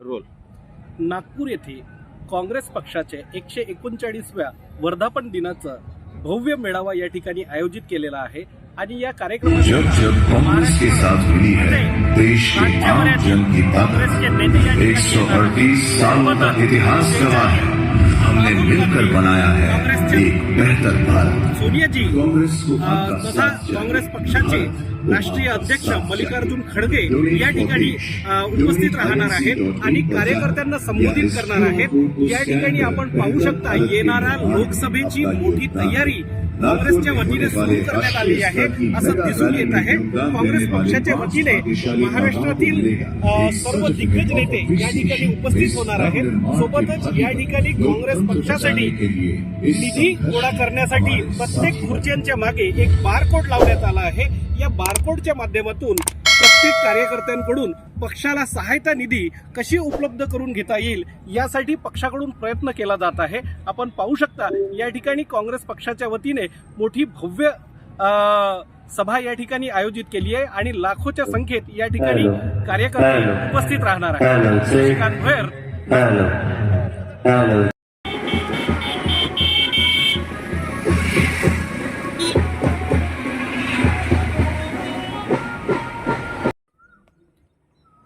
Role. Nagpur येथे काँग्रेस पक्षाचे एकशे एकोणचाळीसव्या वर्धापन दिनाचा भव्य मेळावा या ठिकाणी आयोजित केलेला आहे आणि या कार्यक्रमात जब जब कांग्रेस के एक बेहतर भारत. सोनियाजी कांग्रेस को अ, आपका तथा। काँग्रेस पक्षाचे राष्ट्रीय अध्यक्ष मल्लिकार्जुन खडगे या ठिकाणी उपस्थित राहणार आहेत आणि कार्यकर्त्यांना संबोधित करणार आहेत. या ठिकाणी आपण पाहू शकता येणाऱ्या लोकसभेची मोठी तयारी काँग्रेसच्या वतीने सुरू करण्यात आली आहे असं दिसून येत आहे. काँग्रेस पक्षाच्या वतीने महाराष्ट्रातील सर्व दिग्गज नेते या ठिकाणी उपस्थित होणार आहेत. सोबतच या ठिकाणी काँग्रेस पक्षासाठी निधी गोळा करण्यासाठी प्रत्येक खुर्च्यांच्या मागे एक बारकोड लावण्यात आला आहे. या बारकोडच्या माध्यमातून प्रत्येक कार्यकर्त्यांकडून पक्षाला सहायता निधी कशी उपलब्ध करून घेता येईल यासाठी पक्षाकडून प्रयत्न केला जात आहे. आपण पाहू शकता या ठिकाणी काँग्रेस पक्षाच्या वतीने मोठी भव्य सभा या ठिकाणी आयोजित केली आहे आणि लाखोच्या संख्येत या ठिकाणी कार्यकर्ते उपस्थित राहणार आहेत.